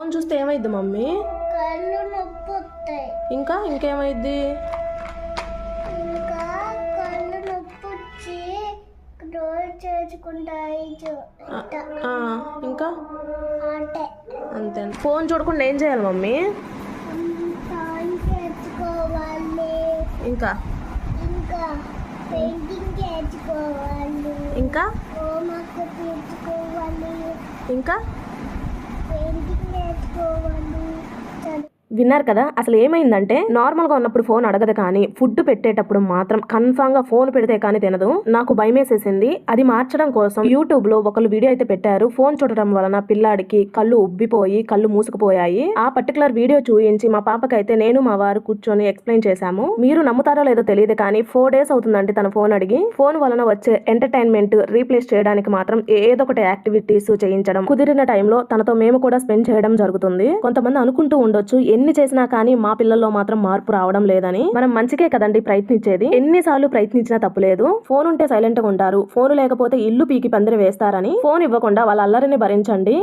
Phone చూస్తే ఏమైద్ది mummy? కళ్ళు నొప్పి వస్తాయి ఇంకా ఇంకేమైద్ది ఇంకా కళ్ళు నొప్పి వచ్చి రోజు చేసుకుంటాయి ఆ, ఇంకా? అంటే అంతే. ఫోన్ చూడకుండా ఏం చేయాలి మమ్మీ? డ్రాయింగ్ చేసుకోవాలి ఇంకా? ఇంకా పెయింటింగ్ చేసుకోవాలి ఇంకా? హోంవర్క్ తీర్చుకోవాలి ఇంకా? విన్నారు కదా అసలు ఏమైందంటే నార్మల్గా ఉన్నప్పుడు ఫోన్ అడగదు కానీ ఫుడ్ పెట్టేటప్పుడు మాత్రం కన్ఫామ్గా ఫోన్ పెడితే కానీ తినదు. నాకు భయమేసేసింది. అది మార్చడం కోసం యూట్యూబ్లో ఒకళ్ళు వీడియో అయితే పెట్టారు. ఫోన్ చూడటం వలన పిల్లాడికి కళ్ళు ఉబ్బిపోయి కళ్ళు మూసుకుపోయాయి. ఆ పర్టికులర్ వీడియో చూయించి మా పాపకైతే నేను మా వారు కూర్చొని ఎక్స్ప్లెయిన్ చేశాము. మీరు నమ్ముతారో లేదో తెలియదు కానీ ఫోర్ డేస్ అవుతుందండి తన ఫోన్ అడిగి ఫోన్ వలన వచ్చే ఎంటర్టైన్మెంట్ రీప్లేస్ చేయడానికి మాత్రం ఏదో ఒకటి యాక్టివిటీస్ చేయించడం. కుదిరిన టైంలో తనతో మేము కూడా స్పెండ్ చేయడం జరుగుతుంది. కొంతమంది అనుకుంటూ ఉండొచ్చు ఎన్ని ఎన్ని చేసినా కానీ మా పిల్లల్లో మాత్రం మార్పు రావడం లేదని మనం మంచికే కదండి ప్రయత్నించేది. ఎన్నిసార్లు ప్రయత్నించినా తప్పులేదు ఫోన్ ఉంటే సైలెంట్గా ఉంటారు. ఫోన్ లేకపోతే ఇల్లు పీకి పందిరి వేస్తారని ఫోన్ ఇవ్వకుండా వాళ్ళ అల్లరిని భరించండి.